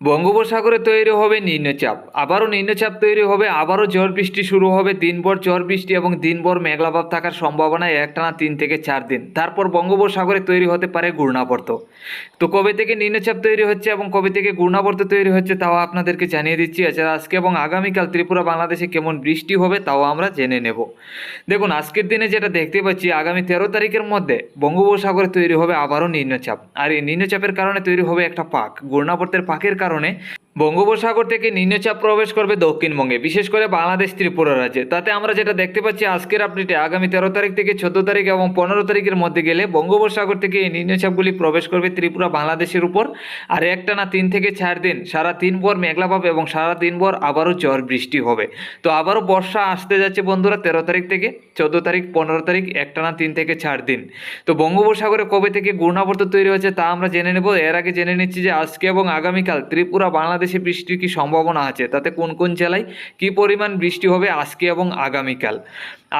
বঙ্গোপসাগরে তৈরি হবে নিম্নচাপ। আবারও নিম্নচাপ তৈরি হবে, আবারও ঝড় বৃষ্টি শুরু হবে, দিনভর ঝড় বৃষ্টি এবং দিনভর মেঘলাভাব থাকার সম্ভাবনা একটানা তিন থেকে চার দিন। তারপর বঙ্গোপসাগরে তৈরি হতে পারে ঘূর্ণাবর্ত। তো কবে থেকে নিম্নচাপ তৈরি হচ্ছে এবং কবে থেকে ঘূর্ণাবর্ত তৈরি হচ্ছে তাও আপনাদেরকে জানিয়ে দিচ্ছি। এছাড়া আজকে এবং আগামীকাল ত্রিপুরা বাংলাদেশে কেমন বৃষ্টি হবে তাও আমরা জেনে নেব। দেখুন, আজকের দিনে যেটা দেখতে পাচ্ছি, আগামী তেরো তারিখের মধ্যে বঙ্গোপসাগরে তৈরি হবে আবারও নিম্নচাপ। আর এই নিম্নচাপের কারণে তৈরি হবে একটা পাক ঘূর্ণাবর্তের পাকের কারণে কারণে বঙ্গোপসাগর থেকে নিম্নচাপ প্রবেশ করবে দক্ষিণবঙ্গে, বিশেষ করে বাংলাদেশ, ত্রিপুরা রাজ্যে। তাতে আমরা যেটা দেখতে পাচ্ছি আজকের আপডেটে আগামী তেরো তারিখ থেকে চোদ্দ তারিখ এবং পনেরো তারিখের মধ্যে গেলে বঙ্গোপসাগর থেকে এই নিম্নচাপগুলি প্রবেশ করবে ত্রিপুরা, বাংলাদেশের উপর। আর একটানা তিন থেকে চার দিন, সারা তিন ভর মেঘলা পাবে এবং সারা দিন ভর আবারও ঝড় বৃষ্টি হবে। তো আবারও বর্ষা আসতে যাচ্ছে বন্ধুরা তেরো তারিখ থেকে, চোদ্দ তারিখ, পনেরো তারিখ একটানা তিন থেকে চার দিন। তো বঙ্গোপসাগরে কবে থেকে ঘূর্ণাবর্ত তৈরি হচ্ছে তা আমরা জেনে নেব। এর আগে জেনে নিচ্ছি যে আজকে এবং আগামীকাল ত্রিপুরা, বাংলাদেশে বৃষ্টির কি সম্ভাবনা আছে? তাতে কোন কোন জেলায় কি পরিমাণ বৃষ্টি হবে আজকে এবং আগামীকাল?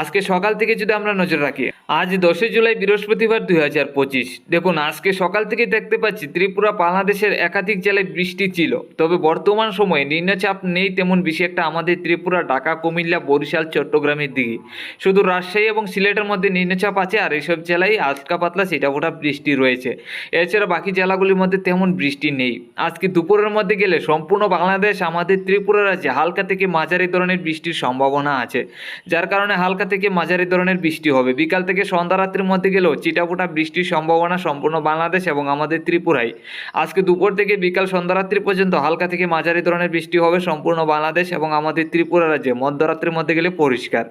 আজকে সকাল থেকে যদি আমরা নজর রাখি, আজ দশই জুলাই বৃহস্পতিবার দুই হাজার পঁচিশ। দেখুন, আজকে সকাল থেকে দেখতে পাচ্ছি ত্রিপুরা বাংলাদেশের একাধিক জেলায় বৃষ্টি ছিল। তবে বর্তমান সময়ে নিম্নচাপ নেই তেমন বেশি একটা আমাদের ত্রিপুরা, ঢাকা, কুমিল্লা, বরিশাল, চট্টগ্রামের দিকে। শুধু রাজশাহী এবং সিলেটের মধ্যে নিম্নচাপ আছে, আর এইসব জেলায় আজকা পাতলা সিটাফোটা বৃষ্টি রয়েছে। এছাড়া বাকি জেলাগুলির মধ্যে তেমন বৃষ্টি নেই। আজকে দুপুরের মধ্যে গেলে সম্পূর্ণ বাংলাদেশ, আমাদের ত্রিপুরা রাজ্যে হালকা থেকে মাঝারি ধরনের বৃষ্টির সম্ভাবনা আছে। যার কারণে হালকা থেকে মাঝারি ধরনের বৃষ্টি হবে। বিকাল থেকে সন্ধ্যা রাত্রির মধ্যে গেলেও চিটাফোটা বৃষ্টির সম্ভাবনা সম্পূর্ণ বাংলাদেশ এবং আমাদের ত্রিপুরায় আজকে দুপুর থেকে বিকাল সন্ধ্যা রাত্রি পর্যন্ত হালকা থেকে মাঝারি ধরনের বৃষ্টি হবে সম্পূর্ণ বাংলাদেশ এবং আমাদের ত্রিপুরা রাজ্যে। মধ্যরাত্রির মধ্যে গেলে পরিষ্কার।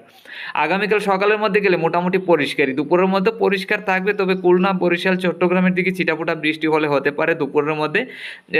আগামীকাল সকালের মধ্যে গেলে মোটামুটি পরিষ্কারই। দুপুরের মধ্যে পরিষ্কার থাকবে, তবে খুলনা, বরিশাল, চট্টগ্রামের দিকে চিটাফোটা বৃষ্টি হলে হতে পারে দুপুরের মধ্যে।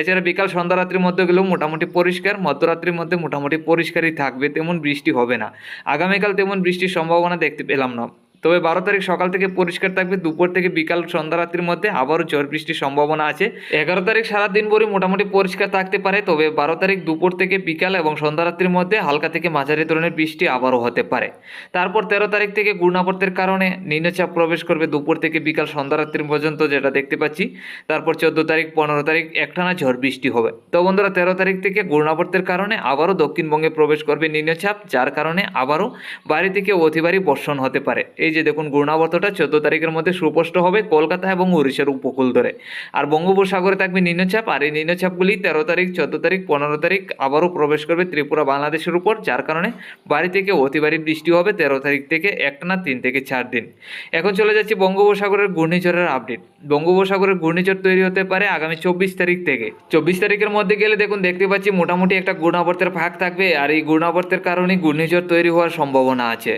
এছাড়া বিকাল সন্ধ্যা রাত্রির মধ্যে গেলেও মোটামুটি পরিষ্কার, মধ্যরাত্রির মধ্যে মোটামুটি পরিষ্কারই থাকবে, তেমন বৃষ্টি হবে না। আগামীকাল তেমন বৃষ্টির সম্ভাবনা দেখতে পেলাম না। তবে বারো তারিখ সকাল থেকে পরিষ্কার থাকবে। দুপুর থেকে বিকাল সন্ধ্যা রাত্রির মধ্যে আবারও ঝড় বৃষ্টির সম্ভাবনা আছে। এগারো তারিখ সারা দিন ভরই মোটামুটি পরিষ্কার থাকতে পারে, তবে বারো তারিখ দুপুর থেকে বিকাল এবং সন্ধ্যা রাত্রির মধ্যে হালকা থেকে মাঝারি ধরনের বৃষ্টি আবারও হতে পারে। তারপর তেরো তারিখ থেকে ঘূর্ণাবর্তের কারণে নিম্নচাপ প্রবেশ করবে দুপুর থেকে বিকাল সন্ধ্যা রাত্রি পর্যন্ত যেটা দেখতে পাচ্ছি। তারপর চোদ্দ তারিখ, পনেরো তারিখ একটানা ঝড় বৃষ্টি হবে। তো বন্ধুরা, তেরো তারিখ থেকে ঘূর্ণাবর্তের কারণে আবারও দক্ষিণবঙ্গে প্রবেশ করবে নিম্নচাপ, যার কারণে আবারও বাড়ি থেকে অতিবারই ভারী বর্ষণ হতে পারে। এই যে দেখুন, ঘূর্ণাবর্তটা চোদ্দ তারিখের মধ্যে সুস্পষ্ট হবে কলকাতা এবং উড়িষ্যার উপকূল ধরে। আর বঙ্গোপসাগরে থাকবে নিম্নচাপ, আর এই নিম্নচাপগুলি তেরো তারিখ, চোদ্দ তারিখ, পনেরো তারিখ আবারও প্রবেশ করবে ত্রিপুরা বাংলাদেশের উপর, যার কারণে বাড়ি থেকে অতি বৃষ্টি হবে তেরো তারিখ থেকে একটানা তিন থেকে চার দিন। এখন চলে যাচ্ছি বঙ্গোপসাগরের ঘূর্ণিঝড়ের আপডেট বঙ্গোপসাগরের ঘূর্ণিঝড় তৈরি হতে পারে আগামী চব্বিশ তারিখ থেকে। চব্বিশ তারিখের মধ্যে গেলে দেখুন, দেখতে পাচ্ছি মোটামুটি একটা ঘূর্ণাবর্তের ফাঁক থাকবে, আর এই ঘূর্ণাবর্তের কারণেই ঘূর্ণিঝড় তৈরি হওয়ার সম্ভাবনা আছে।